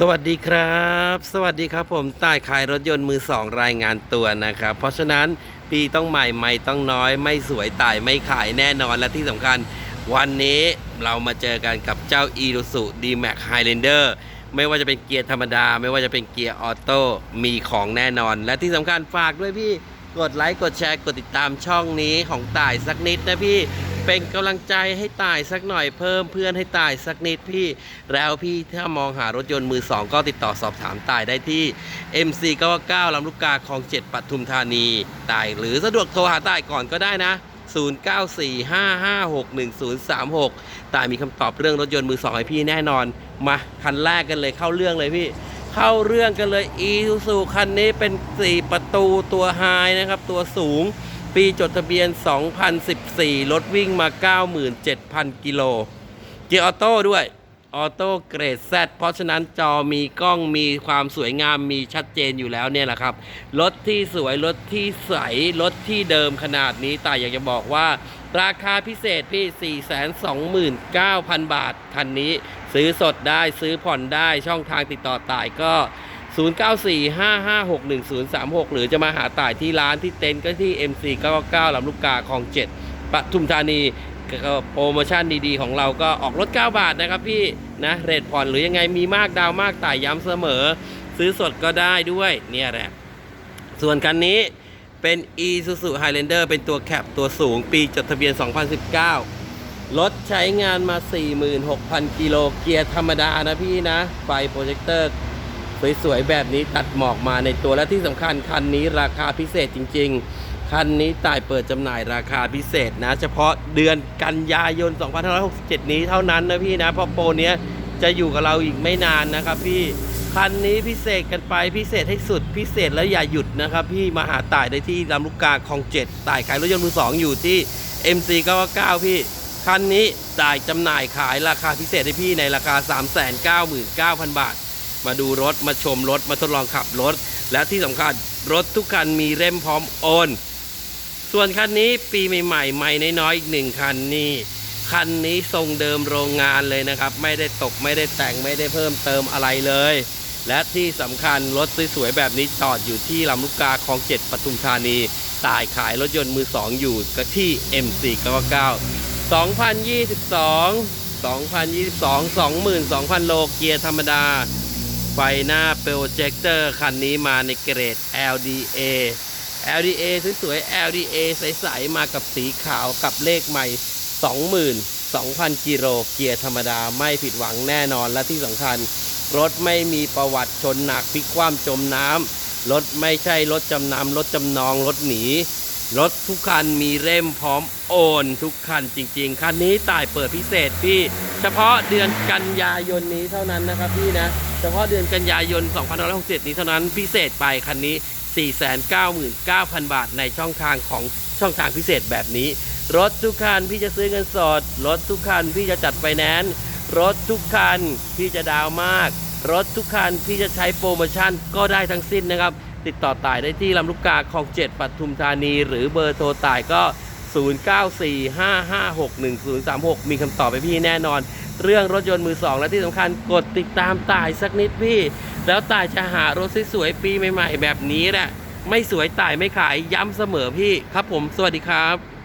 สวัสดีครับ สวัสดีครับผมต้ายขายรถยนต์มือสองรายงานตัวนะครับ เพราะฉะนั้นปีต้องใหม่ไม่ต้องน้อยไม่สวยตายไม่ขายแน่นอนและที่สำคัญ วันนี้เรามาเจอกันกับเจ้า e r u s u D-Max Highlander ไม่ว่าจะเป็นเกียร์ธรรมดา ไม่ว่าจะเป็นเกียร์ออโต้มีของแน่นอน และที่สำคัญฝากด้วยพี่กดไลค์กดแชร์กดติดตามช่องนี้ของต่ายสักนิดนะพี่ เป็นกำลังใจให้ตายสักหน่อยเพิ่มเพื่อนให้ตายสักนิดพี่ แล้วพี่ถ้ามองหารถยนต์มือสองก็ติดต่อสอบถามตายได้ที่ MC 99ลำลูกกาคลอง 7ปทุมธานีตายหรือสะดวกโทรหาตายก่อนก็ได้นะ 0945561036 ตายมีคำตอบเรื่องรถยนต์มือสองให้พี่แน่นอน มาคันแรกกันเลยเข้าเรื่องเลยพี่เข้าเรื่องกันเลย e s u s u คันนี้เป็น 4 ประตูตัวไฮนะครับ ตัวสูง ปีจดทะเบียน 2014 รถวิ่งมา 97,000 กิโล เกียร์ออโต้ด้วย ออโต้เกรด Z เพราะฉะนั้นจอมีกล้องมีความสวยงามมีชัดเจนอยู่แล้วเนี่ยแหละครับ รถที่สวย รถที่ใส รถที่เดิมขนาดนี้แต่อยากจะบอกว่า ราคาพิเศษพี่ 429,000 บาท คันนี้ ซื้อสดได้ซื้อผ่อนได้ช่องทางติดต่อต่ายก็ 0945561036 หรือจะมาหาต่ายที่ร้านที่เต็นท์ก็ที่ MC99 ลำลูกกาคลอง7ปทุมธานีก็โปรโมชั่นดีๆ ของเราก็ออกรถ 9 บาทนะครับพี่นะเรทผ่อนหรือยังไงมีมากดาวมากต่ายย้ำเสมอ ซื้อสดก็ได้ด้วยเนี่ยแหละส่วนคันนี้เป็น Isuzu Highlander เป็นตัวแคปตัวสูงปีจดทะเบียน 2019 รถใช้งานมา 46,000 กิโลเกียร์ธรรมดานะพี่นะ ไฟโปรเจคเตอร์ สวยๆแบบนี้ตัดหมอกมาในตัวและที่สำคัญคันนี้ราคาพิเศษจริง ๆ คันนี้ต่ายเปิดจำหน่ายราคาพิเศษนะ เฉพาะเดือนกันยายน 2567 นี้เท่านั้นนะพี่นะเพราะโปรเนี้ยจะอยู่กับเราอีกไม่นานนะครับพี่คันนี้พิเศษกันไปพิเศษให้สุดพิเศษแล้วอย่าหยุดนะครับ พี่มาหาต่ายได้ที่ลำลูกกาคลองเจ็ดต่ายขายรถยนต์มือสองอยู่ที่ MC 99พี่ คันนี้จ่ายจำหน่ายขายราคาพิเศษให้พี่ในราคา 399,000 บาท มาดูรถมาชมรถมาทดลองขับรถ และที่สำคัญรถทุกคันมีเล่มพร้อมโอน ส่วนคันนี้ปีใหม่ๆใหม่น้อยๆอีกหนึ่งคันนี่คันนี้ทรงเดิมโรงงานเลยนะครับ ไม่ได้ตกไม่ได้แต่งไม่ได้เพิ่มเติมอะไรเลย และที่สำคัญรถสวยๆแบบนี้จอดอยู่ที่ลำลูกกาคลองเจ็ดปทุมธานีตายขายรถยนต์มือสองอยู่ก็ที่ M499 2022 2022 22,000 โลเกียร์ธรรมดา ไฟหน้าโปรเจคเตอร์คันนี้มาในเกรด LDA LDA สวยๆ LDA ใสๆมากับสีขาวกับเลขใหม่ 22,000 กิโลเกียร์ธรรมดาไม่ผิดหวังแน่นอนและที่สำคัญ รถไม่มีประวัติชนหนักพลิกคว่ำจมน้ำรถไม่ใช่รถจำนำรถจำนองรถหนี รถทุกคันมีเล่มพร้อมโอนทุกคันจริง ๆ คันนี้ต่ายเปิดพิเศษพี่ เฉพาะเดือนกันยายนนี้เท่านั้นนะครับพี่นะ ฉพาะเดือนกันยายน 2567 นี้เท่านั้นพิเศษไปคันนี้ 499,000 บาทในช่องทางของช่องทางพิเศษแบบนี้ รถทุกคันพี่จะซื้อเงินสด รถทุกคันพี่จะจัดไฟแนนซ์รถทุกคันพี่จะดาวมาก รถทุกคันพี่จะใช้โปรโมชั่นก็ได้ทั้งสิ้นนะครับ ติดต่อต่ายได้ที่ลำลูกกาคลองเจ็ดปทุมธานี หรือเบอร์โทรต่ายก็ 0945561036 มีคำตอบไปพี่แน่นอน เรื่องรถยนต์มือสองและที่สำคัญกดติดตามต่ายสักนิดพี่ แล้วต่ายจะหารถสวยๆปีใหม่ ๆ แบบนี้แหละไม่สวยต่ายไม่ขายย้ำเสมอพี่ครับผมสวัสดีครับ